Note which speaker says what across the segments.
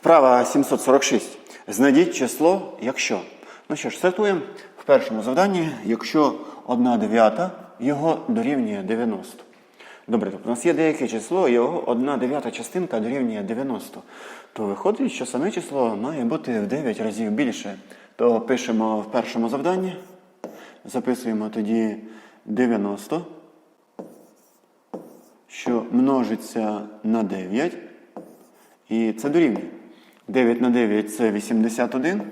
Speaker 1: Вправа 746. Знайдіть число, якщо. Ну що ж, стартуємо в першому завданні, якщо 1 дев'ята його дорівнює 90. Добре, тобто у нас є деяке число, його 1 дев'ята частинка дорівнює 90. То виходить, що саме число має бути в 9 разів більше. То пишемо в першому завданні, записуємо тоді 90, що множиться на 9. І це дорівнює. 9 на 9 це 81.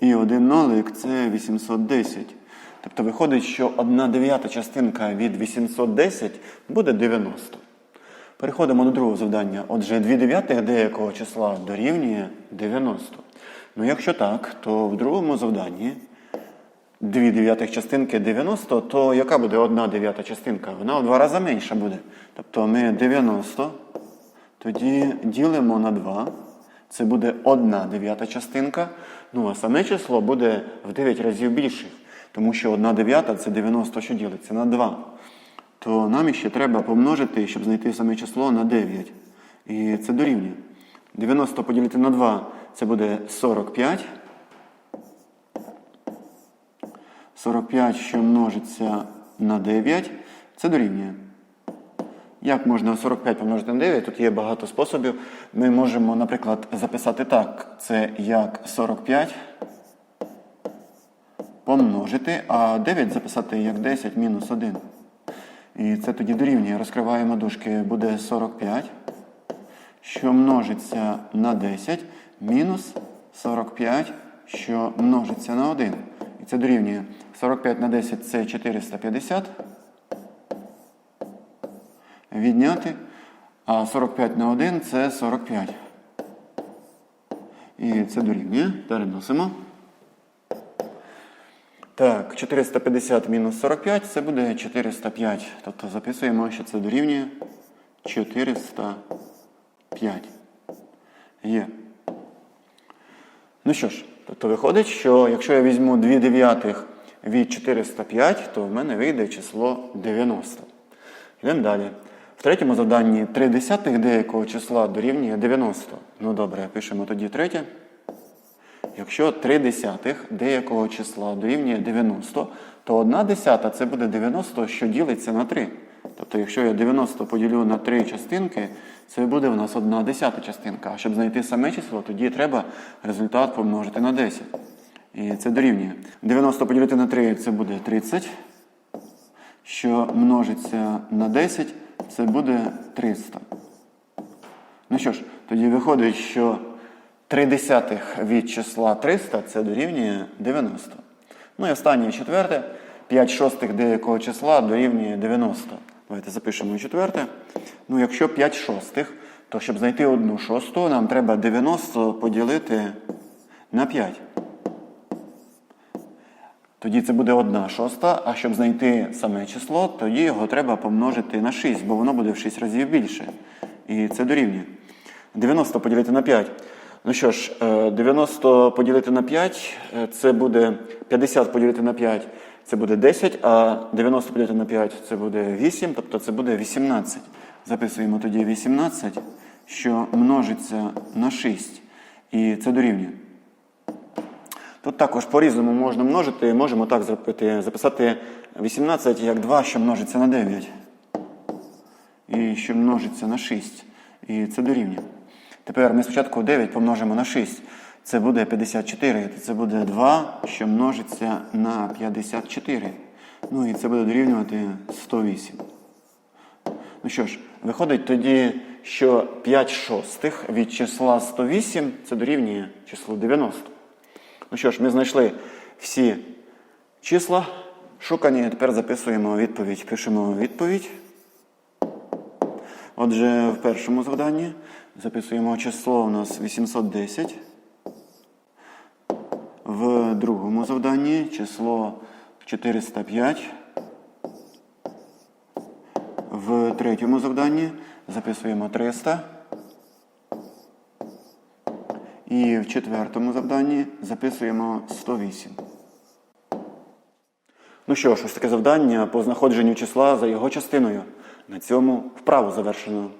Speaker 1: І 1 нолик це 810. Тобто виходить, що 1 дев'ята частинка від 810 буде 90. Переходимо до другого завдання. Отже, 2 дев'ятих деякого числа дорівнює 90. Ну, якщо так, то в другому завданні 2 дев'ятих частинки 90, то яка буде 1 дев'ята частинка? Вона в два рази менша буде. Тобто ми 90 тоді ділимо на 2. Це буде 1 дев'ята частинка. Ну а саме число буде в 9 разів більше. Тому що 1 дев'ята це 90, що ділиться на 2. То нам ще треба помножити, щоб знайти саме число на 9. І це дорівнює. 90 поділити на 2 це буде 45. 45, що множиться на 9, це дорівнює. Як можна 45 помножити на 9? Тут є багато способів. Ми можемо, наприклад, записати так. Це як 45 помножити, а 9 записати як 10 мінус 1. І це тоді дорівнює. Розкриваємо дужки, буде 45, що множиться на 10, мінус 45, що множиться на 1. І це дорівнює 45 на 10 це 450 відняти, а 45 на 1 це 45. І це дорівнює. Переносимо. Так, 450 мінус 45 це буде 405. Тобто записуємо, що це дорівнює 405. Є. Ну що ж, тобто виходить, що якщо я візьму 2 дев'ятих від 405, то в мене вийде число 90. Йдемо далі. В третьому завданні 3 десятих деякого числа дорівнює 90. Ну добре, пишемо тоді третє. Якщо 3 десятих деякого числа дорівнює 90, то 1 десята це буде 90, що ділиться на 3. Тобто, якщо я 90 поділю на 3 частинки, це буде в нас 1 десята частинка. А щоб знайти саме число, тоді треба результат помножити на 10. І це дорівнює. 90 поділити на 3 це буде 30. Що множиться на 10, це буде 300. Ну що ж, тоді виходить, що 3 десятих від числа 300 це дорівнює 90. Ну і останнє четверте. 5 шостих деякого числа дорівнює 90. Давайте запишемо четверте. Ну, якщо 5 шостих, то щоб знайти одну шосту, нам треба 90 поділити на 5. Тоді це буде 1 шоста, а щоб знайти саме число, тоді його треба помножити на 6, бо воно буде в 6 разів більше. І це дорівнює. 90 поділити на 5. Ну що ж, е, 90 поділити на 5, е, це буде 50 поділити на 5, це буде 10, а 90 поділити на 5 це буде 8, тобто це буде 18. Записуємо тоді 18, що множиться на 6. І це дорівнює. Тут також по-різному можна множити, можемо так зробити, записати 18 як 2, що множиться на 9. І що множиться на 6. І це дорівнює. Тепер ми спочатку 9 помножимо на 6. Це буде 54. Це буде 2, що множиться на 54. Ну і це буде дорівнювати 108. Ну що ж, виходить тоді, що 5 шостих від числа 108 це дорівнює числу 90. Ну що ж, ми знайшли всі числа шукані. Тепер записуємо відповідь. Пишемо відповідь. Отже, в першому завданні записуємо число у нас 810. В другому завданні число 405. В третьому завданні записуємо 300. І в четвертому завданні записуємо 108. Ну що ж, ось таке завдання по знаходженню числа за його частиною. На цьому вправу завершено.